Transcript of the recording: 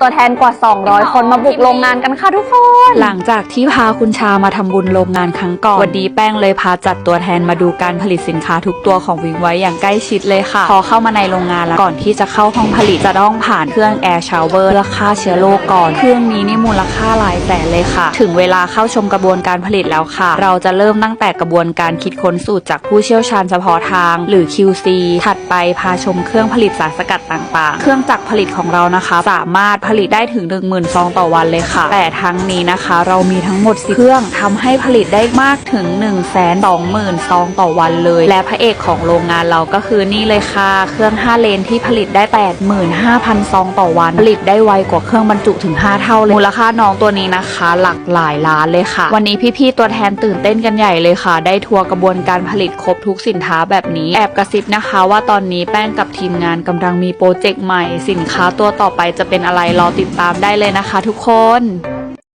ตัวแทนกว่า 200 คนมาบุกโรงงานกันค่ะทุกคน หลังจากที่พาคุณชามาทำบุญโรงงานครั้งก่อน วันนี้แป้งเลยพาจัดตัวแทนมาดูการผลิตสินค้าทุกตัวของวิงไว้อย่างใกล้ชิดเลยค่ะ พอเข้ามาในโรงงานแล้วก่อนที่จะเข้าห้องผลิตจะต้องผ่านเครื่องแอร์ชาวเวอร์เพื่อฆ่าเชื้อโรคก่อน เครื่องนี้นี่มูลค่าหลายแสนเลยค่ะ ถึงเวลาเข้าชมกระบวนการผลิตแล้วค่ะ เราจะเริ่มตั้งแต่กระบวนการคิดค้นสูตรจากผู้เชี่ยวชาญเฉพาะทาง หรือ QC ถัดไปพาชมเครื่องผลิตสารสกัดต่างๆ เครื่องจักรผลิตของเรานะคะ สามารถผลิตได้ถึง10,000ซองต่อวันเลยค่ะ แต่ทั้งนี้นะคะ เรามีทั้งหมด10เครื่องทำให้ผลิตได้มากถึง 1 2 0 0 0 0ซองต่อวันเลย และพระเอกของโรงงานเราก็คือนี่เลยค่ะ เครื่อง 5 เลนที่ผลิตได้ 85,000 ซองต่อวัน ผลิตได้ไวกว่าเครื่องบรรจุถึง 5 เท่าเลยมูลค่าน้องตัวนี้นะคะ หลักหลายล้านเลยค่ะ วันนี้พี่ๆตัวแทนตื่นเต้นกันใหญ่เลยค่ะ ได้ทัวร์กระบวนการผลิตครบทุกสินค้าแบบนี้แอบกระซิบนะคะ ว่าตอนนี้แป้งกับทีมงานกำลังมีโปรเจกต์ใหม่สินค้าตัวต่อไปจะเป็นอะไรรอติดตามได้เลยนะคะทุกคน